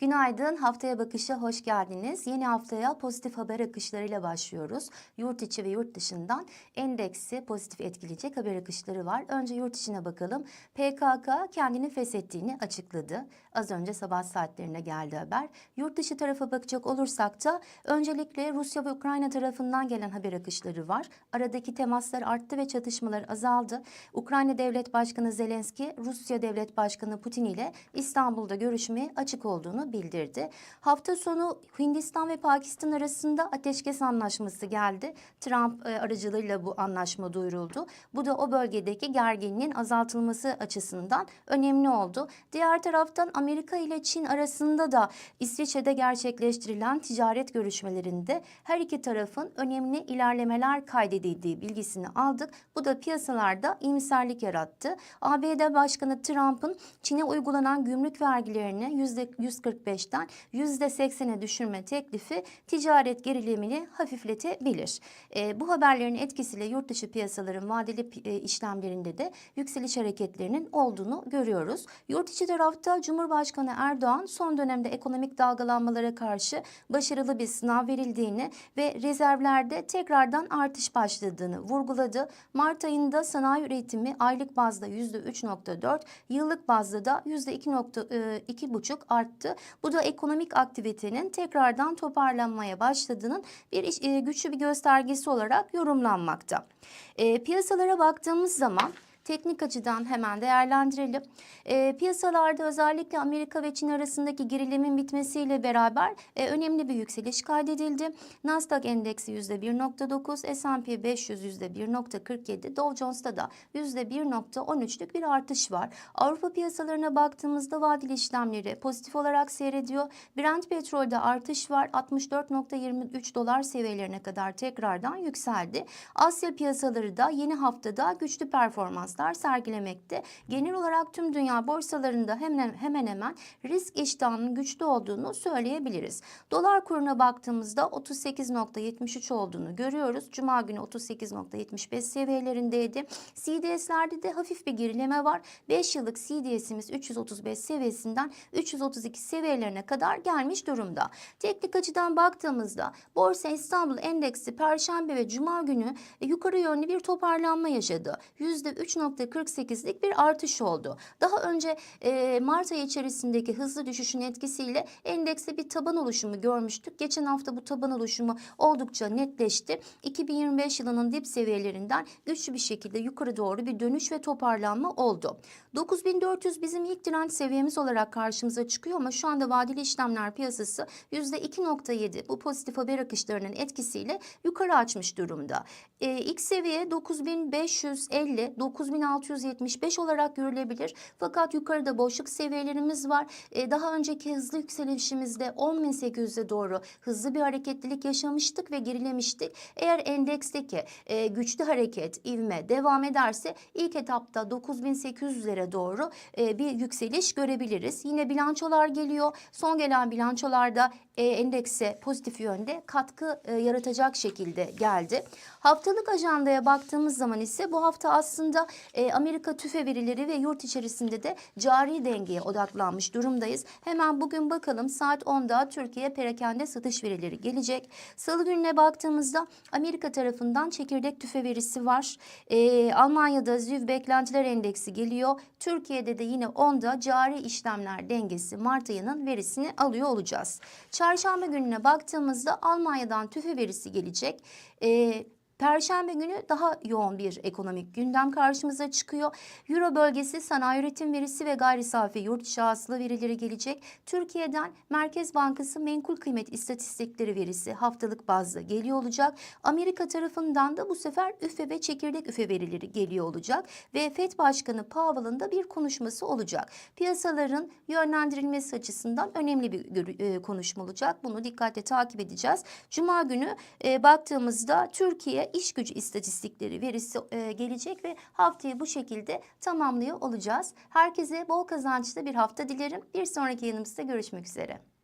Günaydın, haftaya bakışa hoş geldiniz. Yeni haftaya pozitif haber akışlarıyla başlıyoruz. Yurt içi ve yurt dışından endeksi pozitif etkileyecek haber akışları var. Önce yurt içine bakalım. PKK kendini feshettiğini açıkladı. Az önce sabah saatlerine geldi haber. Yurt dışı tarafa bakacak olursak da öncelikle Rusya ve Ukrayna tarafından gelen haber akışları var. Aradaki temaslar arttı ve çatışmalar azaldı. Ukrayna Devlet Başkanı Zelenski, Rusya Devlet Başkanı Putin ile İstanbul'da görüşmeye açık olduğunu bildirdi. Hafta sonu Hindistan ve Pakistan arasında ateşkes anlaşması geldi. Trump e, aracılığıyla bu anlaşma duyuruldu. Bu da o bölgedeki gerginliğin azaltılması açısından önemli oldu. Diğer taraftan Amerika ile Çin arasında da İsviçre'de gerçekleştirilen ticaret görüşmelerinde her iki tarafın önemli ilerlemeler kaydedildiği bilgisini aldık. Bu da piyasalarda iyimserlik yarattı. ABD Başkanı Trump'ın Çin'e uygulanan gümrük vergilerini %145'ten %80'e düşürme teklifi ticaret gerilimini hafifletebilir. E, bu haberlerin etkisiyle yurt dışı piyasaların vadeli e, işlemlerinde de yükseliş hareketlerinin olduğunu görüyoruz. Yurt içi tarafta Cumhurbaşkanı Erdoğan son dönemde ekonomik dalgalanmalara karşı başarılı bir sınav verildiğini ve rezervlerde tekrardan artış başladığını vurguladı. Mart ayında sanayi üretimi aylık bazda %3.4, yıllık bazda da %2.2,5 arttı. Bu da ekonomik aktivitenin tekrardan toparlanmaya başladığının bir e, güçlü bir göstergesi olarak yorumlanmakta. E, piyasalara baktığımız zaman teknik açıdan hemen değerlendirelim. E, piyasalarda özellikle Amerika ve Çin arasındaki gerilimin bitmesiyle beraber e, önemli bir yükseliş kaydedildi. Nasdaq endeksi %1.9, S&P 500 %1.47, Dow Jones'ta da %1.13'lük bir artış var. Avrupa piyasalarına baktığımızda vadeli işlemleri pozitif olarak seyrediyor. Brent petrolde artış var. 64.23 dolar seviyelerine kadar tekrardan yükseldi. Asya piyasaları da yeni haftada güçlü performanslar sergilemekte. Genel olarak tüm dünya borsalarında hemen hemen hemen risk iştahının güçlü olduğunu söyleyebiliriz. Dolar kuruna baktığımızda 38.73 olduğunu görüyoruz. Cuma günü 38.75 seviyelerindeydi. CDS'lerde de hafif bir gerileme var. 5 yıllık CDS'imiz 335 seviyesinden 332 seviyelerine kadar gelmiş durumda. Teknik açıdan baktığımızda Borsa İstanbul Endeksi Perşembe ve Cuma günü yukarı yönlü bir toparlanma yaşadı. %3.48'lik bir artış oldu. Daha önce e, Mart ayı içerisindeki hızlı düşüşün etkisiyle endekste bir taban oluşumu görmüştük. Geçen hafta bu taban oluşumu oldukça netleşti. 2025 yılının dip seviyelerinden güçlü bir şekilde yukarı doğru bir dönüş ve toparlanma oldu. 9400 bizim ilk direnç seviyemiz olarak karşımıza çıkıyor ama şu anda vadeli işlemler piyasası %2.7 bu pozitif haber akışlarının etkisiyle yukarı açmış durumda. E, ilk seviye 9550, 9675 olarak görülebilir. Fakat yukarıda boşluk seviyelerimiz var. E, daha önceki hızlı yükselişimizde 10.800'e doğru hızlı bir hareketlilik yaşamıştık ve gerilemiştik. Eğer endeksteki e, güçlü hareket, ivme devam ederse ilk etapta 9800'lere doğru e, bir yükseliş görebiliriz. Yine bilançolar geliyor. Son gelen bilançolarda e, endekse pozitif yönde katkı e, yaratacak şekilde geldi. Haftalık ajandaya baktığımız zaman ise bu hafta aslında e, Amerika tüfe verileri ve yurt içerisinde de cari dengeye odaklanmış durumdayız. Hemen bugün bakalım saat 10'da Türkiye perakende satış verileri gelecek. Salı gününe baktığımızda Amerika tarafından çekirdek tüfe verisi var. E, Almanya'da ZÜV beklentiler endeksi geliyor. Türkiye'de de yine 10'da cari işlemler dengesi Mart ayının verisini alıyor olacağız. Çarşamba gününe baktığımızda Almanya'dan tüfe verisi gelecek. E, Perşembe günü daha yoğun bir ekonomik gündem karşımıza çıkıyor. Euro bölgesi sanayi üretim verisi ve gayri safi yurt içi hasıla verileri gelecek. Türkiye'den Merkez Bankası menkul kıymet istatistikleri verisi haftalık bazda geliyor olacak. Amerika tarafından da bu sefer üfe ve çekirdek üfe verileri geliyor olacak. Ve FED Başkanı Powell'ın da bir konuşması olacak. Piyasaların yönlendirilmesi açısından önemli bir e, konuşma olacak. Bunu dikkatle takip edeceğiz. Cuma günü e, baktığımızda Türkiye iş gücü istatistikleri verisi e, gelecek ve haftayı bu şekilde tamamlıyor olacağız. Herkese bol kazançlı bir hafta dilerim. Bir sonraki yanımızda görüşmek üzere.